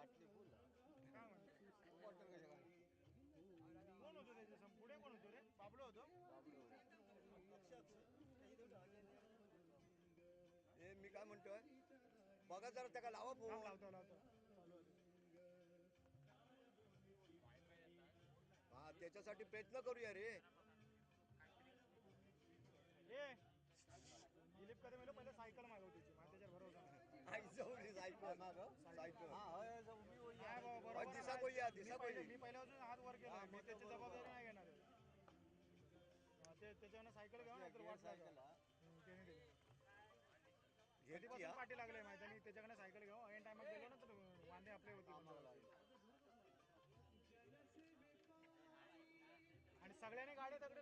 बाटली फुल. काय म्हणतो कोण होतो त्याच्या सम- पुढे कोण होतो रे बाबलो होतो हे मी काय म्हणतोय? बघा जरा त्याला लावा फोन. लावतो लावतो हा त्याच्यासाठी प्रयत्न करूया रे. दिलीप कदम पहिले सायकल मागवतीची त्याच्यावर भरोसा नाही. सायकल सायकल बाबा, बरोबर अहो, दिसा मी पहिल्यापासून हात वर केला मी त्याची जबाबदारी नाही घेणार आहे. हा, ते त्याच्यावर सायकल घेऊ नाहीतर वाट कधीपासून पाठी लागले माहिती त्याच्याकडे सायकल घेऊ ऐन टायमात गेलो ना तर वांदे आपले होते आणि सगळ्यांनी गाड्या तगडे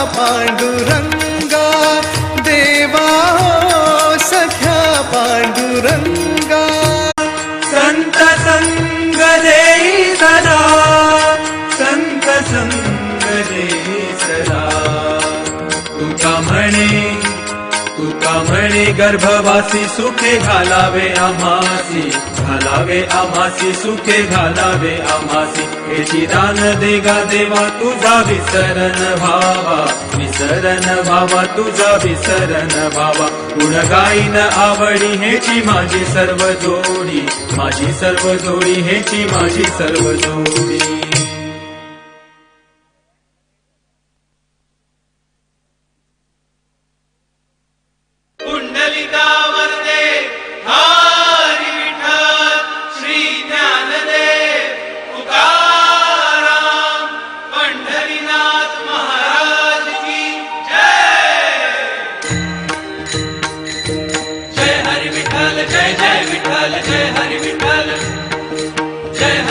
पांडुरंगा देवा हो सख्या पांडुरंगा। संत संग रे सदा संत संग रे सदा। तुका तुका म्हणे तुका म्हणे गर्भवासी सुखे घालावे आम्हासी घालावे आम्हासी सुखे घालावे आम्हासी याची दान देगा देवा तुझा विसरण भावा विसरण भावा तुझा विसरण भावा गुणगाईन आवडी हेची माझी सर्व जोडी. माझी सर्व जोडी हेची माझी सर्व जोडी.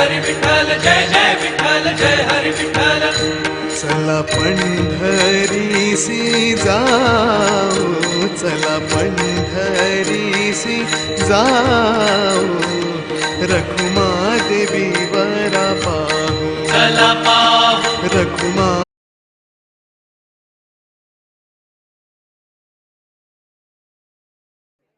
हरी विठ्ठल जय जय विठ्ठल चला पंढरीसी जाऊ चला पंढरीसी जाऊ रखुमा